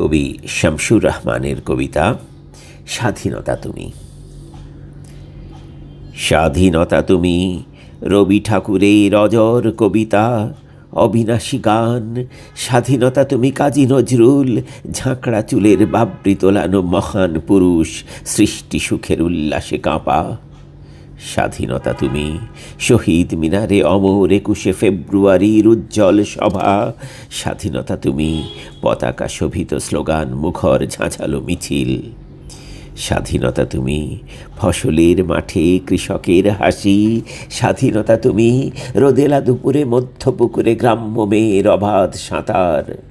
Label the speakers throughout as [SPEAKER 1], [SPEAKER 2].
[SPEAKER 1] কবি শামসুর রহমানের কবিতা, স্বাধীনতা তুমি। স্বাধীনতা তুমি, রবি ঠাকুরের অজর কবিতা, অবিনাশী গান। স্বাধীনতা তুমি, কাজী নজরুল, ঝাঁকড়া চুলের বাবরি তোলানো মহান পুরুষ, সৃষ্টি সুখের উল্লাসে কাঁপা। স্বাধীনতা তুমি। শহীদ মিনারে অমর একুশে ফেব্রুয়ারির উজ্জ্বল সভা। স্বাধীনতা তুমি। পতাকা শোভিত স্লোগান, মুখর ঝাঁঝালো মিছিল। স্বাধীনতা তুমি। ফসলের মাঠে কৃষকের হাসি। স্বাধীনতা তুমি। রোদেলা দুপুরে মধ্যপুকুরে গ্রাম্য মেয়ের অবাধ সাঁতার।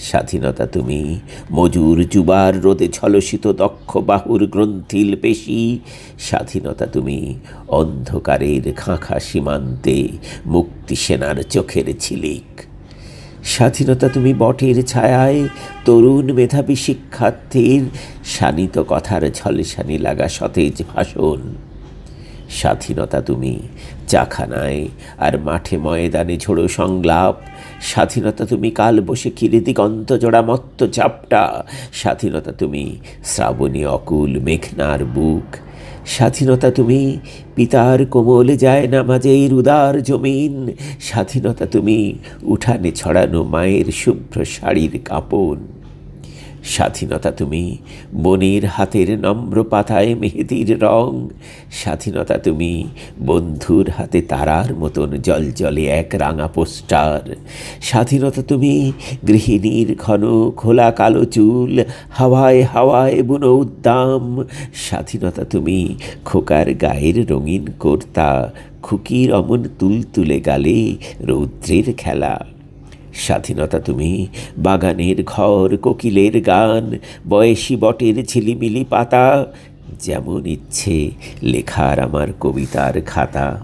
[SPEAKER 1] স্বাধীনতা তুমি। মজুর যুবার রোদে ছলসিত দক্ষ বাহুর গ্রন্থিল পেশি। স্বাধীনতা তুমি অন্ধকারের খাঁখা সীমান্তে মুক্তি সেনার চোখের ঝিলিক। স্বাধীনতা তুমি বটের ছায়ায় তরুণ মেধাবী শিক্ষার্থীর শানিত কথার ঝলসানি লাগা সতেজ ভাষণ। স্বাধীনতা তুমি। চাখানায় আর মাঠে ময়দানে ঝোড়ো সংলাপ। স্বাধীনতা তুমি কাল বসে কিরে দিগন্ত জোড়া মত্ত চাপটা। স্বাধীনতা তুমি শ্রাবণী অকুল মেঘনার বুক। স্বাধীনতা তুমি পিতার কোমলে যায় নামাজের রুদার জমিন। স্বাধীনতা তুমি উঠানে ছড়ানো মায়ের শুভ্র শাড়ির কাপন। স্বাধীনতা তুমি বনের হাতের নম্র পাতায় মেহেদির রং। স্বাধীনতা তুমি, বন্ধুর হাতে তারার মতন জল জলে এক রাঙা পোস্টার। স্বাধীনতা তুমি, গৃহিণীর ঘন খোলা কালো চুল, হাওয়ায় হাওয়ায় বুনো উদ্দাম। স্বাধীনতা তুমি, খোকার গায়ের রঙিন কর্তা খুকির অমন তুলতুলে গালে রৌদ্রের খেলা। স্বাধীনতা তুমি, বাগানের ঘর, কোকিলের গান, বয়সী বটের ঝিলিমিলি পাতা, যেমন ইচ্ছে লেখার আমার কবিতার খাতা।